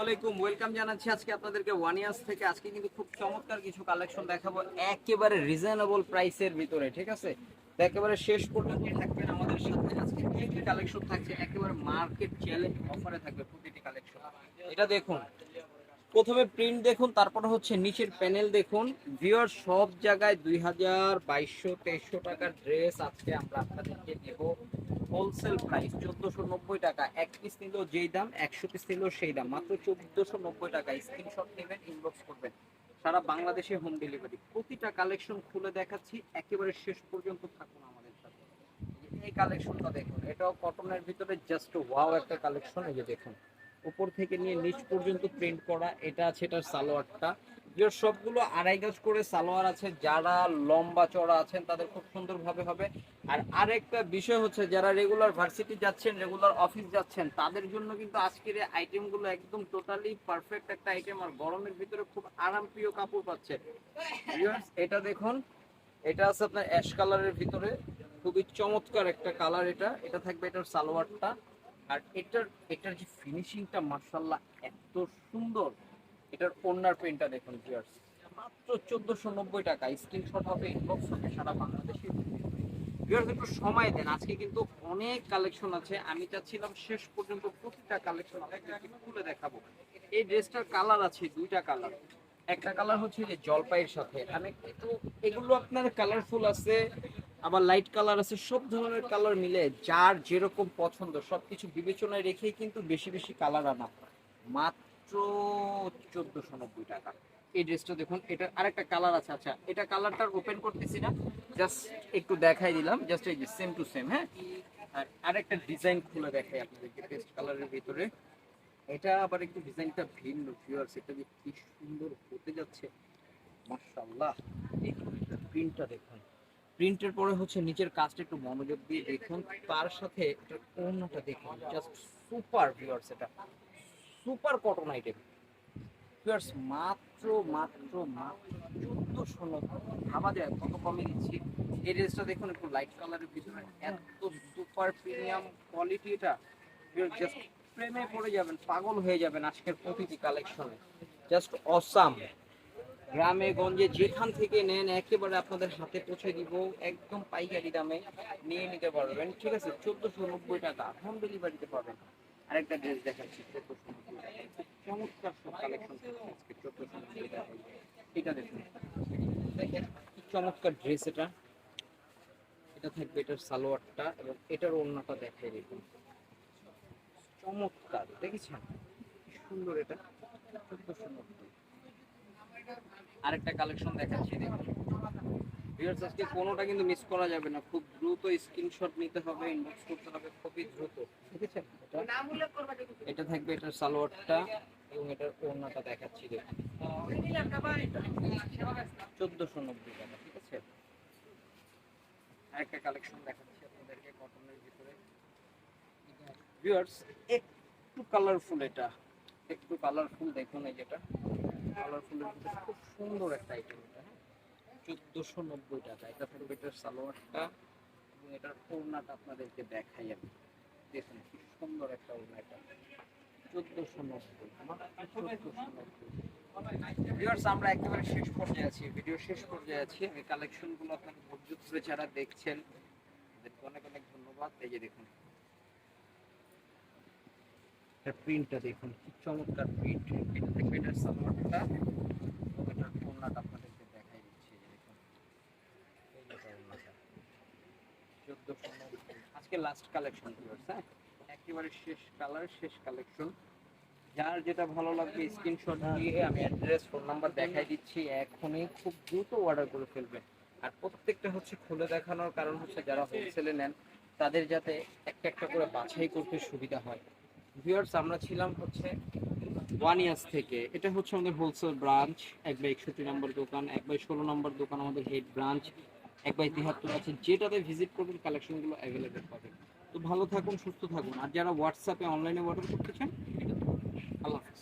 ওয়ালাইকুম ওয়েলকাম জানাচ্ছি আজকে আপনাদেরকে ওয়ান ইয়ার্স থেকে। আজকে কিন্তু খুব চমৎকার কিছু কালেকশন দেখাবো। একেবারে রিজনেবল প্রাইসের ভিতরে, ঠিক আছে? একেবারে শেষ পর্যন্ত থাকবেন আমাদের সাথে। আজকে কি কালেকশন থাকছে? একেবারে মার্কেট চ্যালেঞ্জ অফারে থাকবে প্রতিটি কালেকশন এটা দেখুন। প্রথমে প্রিন্ট দেখুন, তারপর হচ্ছে নিচের প্যানেল দেখুন। ভিওর সব জায়গায় দুই হাজার বাইশশো তেইশশো টাকার ড্রেস আজকে আমরা আপনাদেরকে দেবো। হোলসেল প্রাইস চোদ্দশো নব্বই টাকা, এক পিস নিলেও যেই দাম, একশো পিস নিলেও সেই দাম। মাত্র চোদ্দশো নব্বই টাকা স্ক্রিনশট নেবেন ইনবক্স করবেন। সারা বাংলাদেশে হোম ডেলিভারি প্রতিটা কালেকশন খুলে দেখাচ্ছি, একেবারে শেষ পর্যন্ত থাকুন আমাদের সাথে। এই কালেকশনটা দেখুন, এটাও কটনের ভিতরে জাস্ট ওয়াও একটা কালেকশন এই যে দেখুন। উপর থেকে নিয়ে নিচ পর্যন্ত প্রিন্ট করা, এটা আছে এটার সালোয়ারটা। যে সবগুলো আড়াই গজ করে সালোয়ার আছে, যারা লম্বা চড়া আছেন তাদের খুব সুন্দরভাবে হবে। আর আরেকটা বিষয় হচ্ছে, যারা রেগুলার ভার্সিটি যাচ্ছেন রেগুলার অফিস যাচ্ছেন, তাদের জন্য কিন্তু আজকের এই আইটেমগুলো একদম টোটালি পারফেক্ট একটা আইটেম আর গরমের ভিতরে খুব আরামপ্রিয় কাপড় পাচ্ছে। এটা দেখুন, এটা আছে আপনার অ্যাশ কালারের ভিতরে। খুবই চমৎকার একটা কালার এটা এটা থাকবে এটার সালোয়ারটা। আর এটার এটার যে ফিনিশিংটা মার্শাল্লাহ এত সুন্দর, এটার ওনার প্রিন্টটা দেখুন ভিউয়ার্স মাত্র চোদ্দশো নব্বই টাকা। স্ক্রিনশট হবে ইনবক্স হবে, সারা বাংলাদেশে। ভিউয়ার্স একটু সময় দেন। আজকে কিন্তু অনেক কালেকশন আছে। আমি চাচ্ছিলাম শেষ পর্যন্ত প্রতিটা কালেকশন আপনাদেরকে খুলে দেখাবো। এই ড্রেসটার কালার আছে, দুইটা কালার একটা কালার হচ্ছে যে জলপাইয়ের সাথে। আমি একটু, এগুলো আপনার কালারফুল আছে। আবার লাইট কালার আছে, সব ধরনের কালার মিলে যার যেরকম পছন্দ, সবকিছু বিবেচনায় রেখেই কিন্তু বেশি বেশি কালার আনা মাত্র চোদ্দশো নব্বই টাকা। এই ড্রেসটা দেখুন, এটা আরেকটা কালার আছে। আচ্ছা এটা কালারটা ওপেন করতেছি না জাস্ট একটু দেখাই দিলাম জাস্ট এই যে সেম টু সেম হ্যাঁ? আর আরেকটা ডিজাইন খুলে দেখাই আপনাদেরকে পেস্ট কালারের ভিতরে। এটা আবার একটু ডিজাইনটা ভিন্ন ভিউয়ার্স এটা যে কি সুন্দর হতে যাচ্ছে। মাশাআল্লাহ দেখুন প্রিন্টটা দেখুন। প্রিন্টের পরে হচ্ছে নিচের কাজটা একটু মনোযোগ দিয়ে দেখুন। তার সাথে এটার ওড়নাটা দেখুন। জাস্ট সুপার ভিউয়ার্স এটা। সুপার কটন আইটেম ভিউয়ার্স মাত্র মাত্র মাত্র চোদ্দশো ভাবা যায় কত কমে দিচ্ছি? এই ড্রেসটা দেখুন একটু লাইট কালারের ভিতরে। এত সুপার প্রিমিয়াম কোয়ালিটি এটা। জাস্ট প্রেমে পড়ে যাবেন, পাগল হয়ে যাবেন আজকের প্রতিটি কালেকশনে জাস্ট অসাম গ্রামে, গঞ্জে, যেখান থেকে নেন, একেবারে আপনাদের হাতে পৌঁছে দিব। একদম পাইকারি দামে নিয়ে নিতে পারবেন। ঠিক আছে, চোদ্দশো নব্বই টাকা। হোম ডেলিভারিতে পাবেন। আরেকটা ড্রেস দেখাচ্ছি, চোদ্দশো নব্বই টাকা। চমৎকার সব কালেকশন চোদ্দশো নব্বই টাকা। এটা দেখুন। দেখেন চমৎকার ড্রেস এটা। এটা থাকবে এটার সালোয়ারটা এবং এটার ওড়নাটা দেখাই দেখুন। চমৎকার, দেখেছেন? সুন্দর এটা। চোদ্দশো নব্বই আরেকটা কালেকশন দেখাচ্ছি দেখুন। ভিউয়ার্স আজকে কোনোটা কিন্তু মিস করা যাবে না। খুব দ্রুত স্ক্রিনশট নিতে হবে ইনবক্স করতে হবে খুবই দ্রুত। দেখেছেন? এটা এটা থাকবে এটার সালোয়ারটা এবং এটার ওড়নাটা দেখাচ্ছি দেখুন। চোদ্দশো নব্বই টাকা ঠিক আছে? আরেকটা কালেকশন দেখাচ্ছি আপনাদেরকে কটনের ভিতরে। ভিউয়ার্স একটু কালারফুল এটা। একটু কালারফুল দেখুন এই যেটা। কালারফুলের খুব সুন্দর একটা আইটেম এটা হ্যাঁ? চোদ্দোশো নব্বই টাকা। এটা থাকবে এটার সালোয়ারটা এবং এটার ওড়নাটা আপনাদেরকে দেখাই আমি। দেখুন, কি সুন্দর একটা ওড়না এটা। চোদ্দোশো নব্বই, আমরা একেবারে শেষ পর্যায়ে আছি। ভিডিও শেষ পর্যায়ে আছি। আমি কালেকশনগুলো আপনাকে ধৈর্য ধরে যারা দেখছেন অনেক অনেক ধন্যবাদ। এই যে দেখুন এটার প্রিন্টটা দেখুন, কি চমৎকার প্রিন্ট এটা দেখবে এটার সালোয়ারটা। এটার ওড়নাটা আপনাদেরকে দেখাই দিচ্ছি দেখুন। আজকে লাস্ট কালেকশন হ্যাঁ? একেবারে শেষ কালার শেষ কালেকশন যার যেটা ভালো লাগবে স্ক্রিনশট দিয়ে আমি অ্যাড্রেস ফোন নাম্বার দেখাই দিচ্ছি। এখনই খুব দ্রুত অর্ডার করে ফেলবেন আর প্রত্যেকটা হচ্ছে খুলে দেখানোর কারণ হচ্ছে যারা হোলসেলে নেন, তাদের যাতে একটা একটা করে বাছাই করতে সুবিধা হয়। ভিউয়ার্স, আমরা ছিলাম হচ্ছে ওয়ান ইয়ার্স থেকে। এটা হচ্ছে আমাদের হোলসেল ব্রাঞ্চ এক বাই একষট্টি নম্বর দোকান, এক বাই ষোলো নম্বর দোকান, আমাদের হেড ব্রাঞ্চ এক বাই তিহাত্তর আছে। যেটাতে ভিজিট করবেন কালেকশনগুলো অ্যাভেলেবেল পাবেন। তো ভালো থাকুন, সুস্থ থাকুন। আর যারা হোয়াটসঅ্যাপে অনলাইনে অর্ডার করতে চান আল্লাহ হাফিজ।